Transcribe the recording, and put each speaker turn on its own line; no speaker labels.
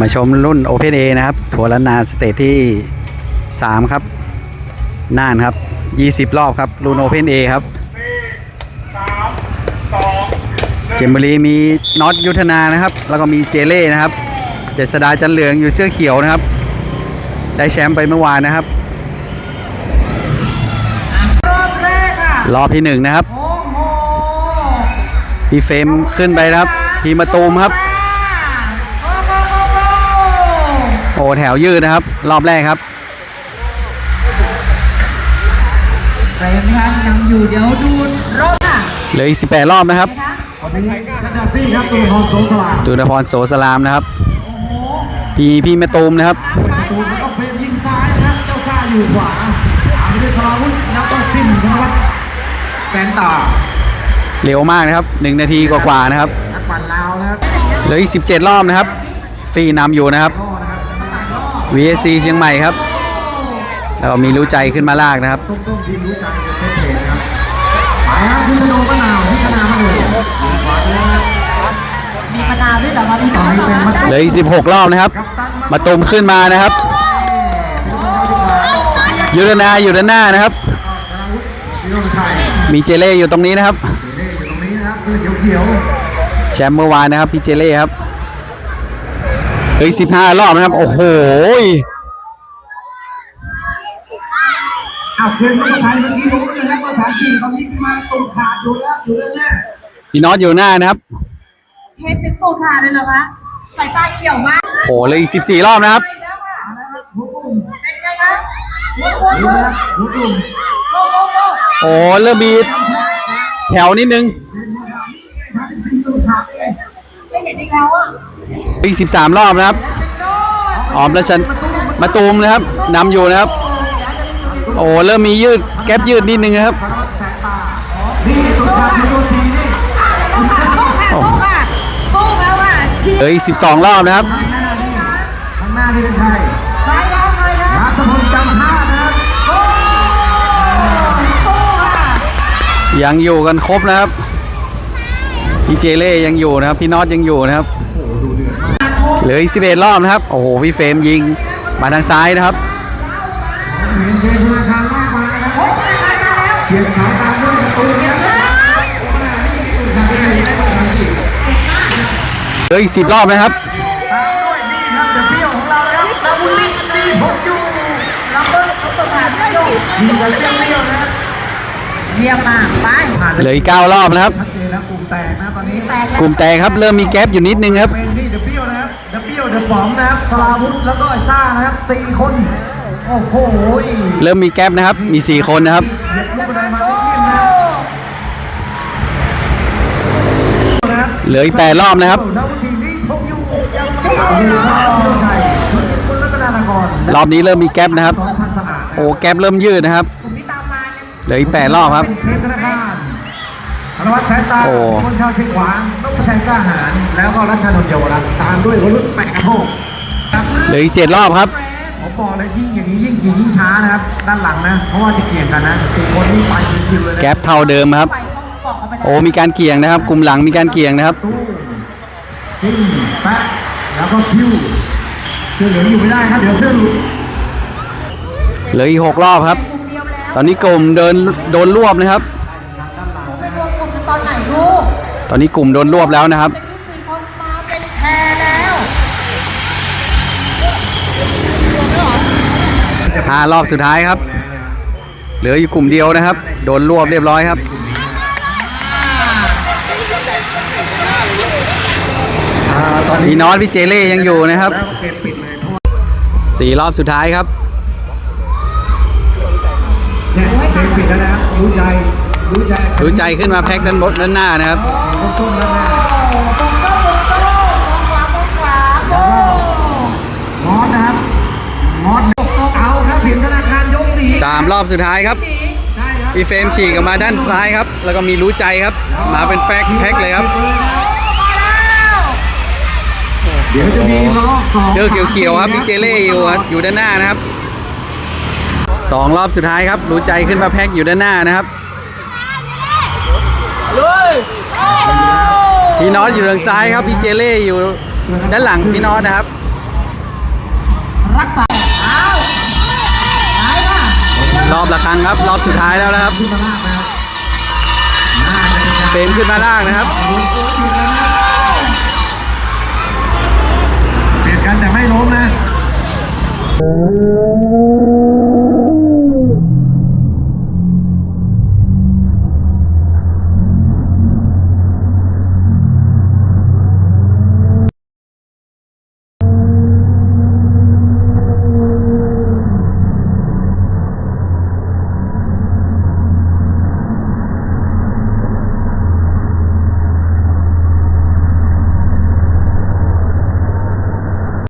มาชมรุ่น Open A นะครับทัวร์ล้านนาสเตจที่ 3 ครับน่านครับ 20 รอบครับ รุ่น Open A ครับเจมบุรีมีน็อตยุทธนานะครับ แล้วก็มีเจเล่นะครับ เจษดาจันเหลืองอยู่เสื้อเขียวนะครับ ได้แชมป์ไปเมื่อวานนะครับ
รอบแรกอะ
รอบที่หนึ่งนะครับ
โอ้โห
พี่เฟรมขึ้นไปนะครับ พี่มาตูมครับ
อ้
แถวยืดนะครับ รอบแรกครับ
เฟรมนะคะยังอยู่เดี๋ยวดูรอบค่ะ
เหลืออีก18 รอบนะครับ
นะคะ
วันนี้จันดาฟี่ครับตุลพรโสสลา
ตุลพรโสสลามนะครับ พี่พี่มาตูมนะครับ
ตูนแล้วก็เฟรมยิงซ้ายนะครับเจ้าซ่าอยู่ขวาตามไปด้วยสลาวุธแล้วก็ซิมธนวัฒน์แฟนตา
เร็วมากนะครับ 1 นาทีกว่าๆนะครับ
นักปั่นลาวนะครับ
เหลืออีก 17 รอบนะครับฟรีนำอยู่นะครับ
ก็นะครับ
VSC เชียงใหม่ครับแล้วก็มีรู้ใจขึ้นมาลากนะครับ
ส้มๆทีมรู้ใจจะเซตเพลย์นะครับไปครับคุณชโนมะนาวพิธนามาเลยยิงขวาไปแล้วนะครับ
มีมะนาวด้วยเหรอมามีมะนาวด้วยเหรอ
เหลืออีก 16 รอบนะครับ
กัปตัน
มาตูมขึ้นมานะครับยุทธนาอยู่ด้านหน้านะครับ
สลาวุธวิโรจน์ชัย
มีเจเล่อยู่ตรงนี้นะครับ
เจเล่อยู่ตรงนี้นะครับเสื้อเขียว
แชมป์เมื่อวานนะครับพี่เจเล่ครับ เฮ้ย15รอบนะครับ โอ้โห
ๆอ้าวเพื่อนก็ใช้เมื่อกี้รู้นะครับภาษาจีนตอนนี้ขึ้นมาตรงขาดอยู่แล้วอยู่แล้วแน่
พี่น็อตอยู่หน้านะครับ
เห็นถึงตูดขาดเลยเหรอคะสายตาเอี่ยวมาก
โอ้โหเหลืออีก14รอบนะครับ
ไปแล้วค่ะ
หัวปุ่ม
เป็นไงคะวุ้นวุ้น
ดู
วุ้น
นะหัวปุ่ม
โอ้โหโอ้โห
โอ้โหเริ่มมีแถวนิดนึง
ซิงตรงขาดเลย
ไม่เห็นอีกแล้วอะ
อีก 13 รอบนะครับออมและชันมาตูมนะครับนำอยู่นะครับ โอ้เริ่มมียืดแก๊ปยืดนิดนึงนะครับ
พระวัตแสงตานี่ตรงขาดคือตัวสีนี่
สู้ค่ะสู้ค่ะสู้ค่ะค่ะ
เหลือ
ร์
อีก 12 รอบนะครับ
ข้างหน้านี่ข้างหน้านี่เป็นใคร
ใครแล้วใครแล้ว
รัฐพลจำชาตินะครับ
โอ้สู้ค่ะ
ยังอยู่กันครบนะครับพี่เจเล่ยังอยู่นะครับ พี่น็อตยังอยู่นะครับ เหลืออีก11รอบนะครับ โอ้โห พี่เฟรมยิงมาทางซ้ายนะครับ
เห็นเจธนาคารลากมานะครับ
โอ้ยธนาคารมาแล้ว
เฉียดสายตาด้วยประตูเนี่ย
เหลืออีก10รอบนะครับ
ตามด้วยนี่ครับเดอะเปี้ยวของเรานะครับลาบุลิลีผมอยู่
รับเบิ้ลเขาตกหาที่โย
ชิงกันเปี้ยวๆนะครับ
เยี่ยมมากไป
ผ่าน
เหลืออีก9รอบนะครับ
ชัดเจนแล้วกลุ่มแตกนะตอนนี้
แตกแล้ว
กลุ่มแตกครับ เริ่มมีแก๊ปอยู่นิดนึงครับ
เดอะเปี้ยวเดอะป๋องนะครับสลาวุธแล้วก็ไอ้ซ่านะครับสี่คน โอ้โห
เริ่มมีแก๊ปนะครับ มี 4 คนนะครับ
เหยียบลูกกระไดมาเล่นๆนะครับ
เหลืออีก8รอบนะครับ
แล้วทีนี้พงอยู่ยังไม่เอาเลยซ่าที่ต้องใช้ชุดคุณรัตนากร
รอบนี้เริ่มมีแก๊ปนะครับ
สองพันสะอาด
โอ้แก๊ปเริ่มยืดนะครับ
กลุ่มที่ตามมาเนี่ย
เหลืออีก8รอบครับ
เป็นเคสธนาคาร ธนวัฒน์สายตา
โอ้
คนชาวเชียงขวางต้องชัยกล้าหาญแล้วก็รัชนนท์เยาวรัตน์ตามด้วยวรุษแปะกระโทกครับ
เหลืออีก7รอบครับ
ผมบอกเลยยิ่งอย่างนี้ยิ่งขี่ยิ่งช้านะครับ ด้านหลังนะ เพราะว่าจะเกี่ยงกันนะสี่คนนี้ไปชิวๆเลยนะ
แก๊ปเท่าเดิมครับ
ไปต้องเกาะเอาไปแล้ว
โอ้มีการเกี่ยงนะครับ กลุ่มหลังมีการเกี่ยงนะครับ
ตู้ซิ่งแปะแล้วก็คิวเสื้อเหลืองอยู่ไม่ได้ครับเดี๋ยวเสื้อหลุด
เหลืออีก6รอบครับ
กลุ่มเดียวแล้ว
ตอนนี้กลุ่มเดินโดนรวบนะครับ
ตอนนี้ก
ลุ่มโดนรวบแล้วนะครับ
เมื่อกี้สี่คนมาเป็นแพรแล้ว
ห้ารอบสุดท้ายครับ เหลืออยู่กลุ่มเดียวนะครับ โดนรวบเรียบร้อยครับ
อ่าตอนนี้
พี่น็อตพี่เจเล่ยังอยู่นะครับ
แล้วเกมปิดเลยเพราะว่า
สี่รอบสุดท้ายครับ
เนี่ยเกมปิดแล้วนะครับรู้ใจ รู้ใจ
ขึ้นมาแพ็คด้านบนด้านหน้านะครับ
ต้นๆแล้วนะ
โอ้ตรงโซ่ตรงโซ่มองขวาขวาโอ้
มอสนะครับมอสเอาครับผิดธนาคารยกหนี
สามรอบสุดท้ายครับ
ใช่ครับ
อีเฟมฉีกออกมาด้านซ้ายครับ แล้วก็มีรู้ใจครับ มาเป็นแฟกแพ็คเลยครับ
เดี๋ยวจะมีรอบสอง
เชือกเขียวๆครับพี่เจเล่อยู่ครับอยู่ด้านหน้านะครับสองรอบสุดท้ายครับรู้ใจขึ้นมาแพ็คอยู่ด้านหน้านะครับ พี่น็อตอยู่ทางซ้ายครับพี่เจเล่อยู่ด้านหลังพี่น็อตนะครับ
รักษาอ้าวไปค่ะ
รอบละครั้งครับ รอบสุดท้ายแล้วนะครับ
ขึ้นมาลากนะครับน่าจะเป็นการ
เฟรมขึ้นมาล่างนะครับ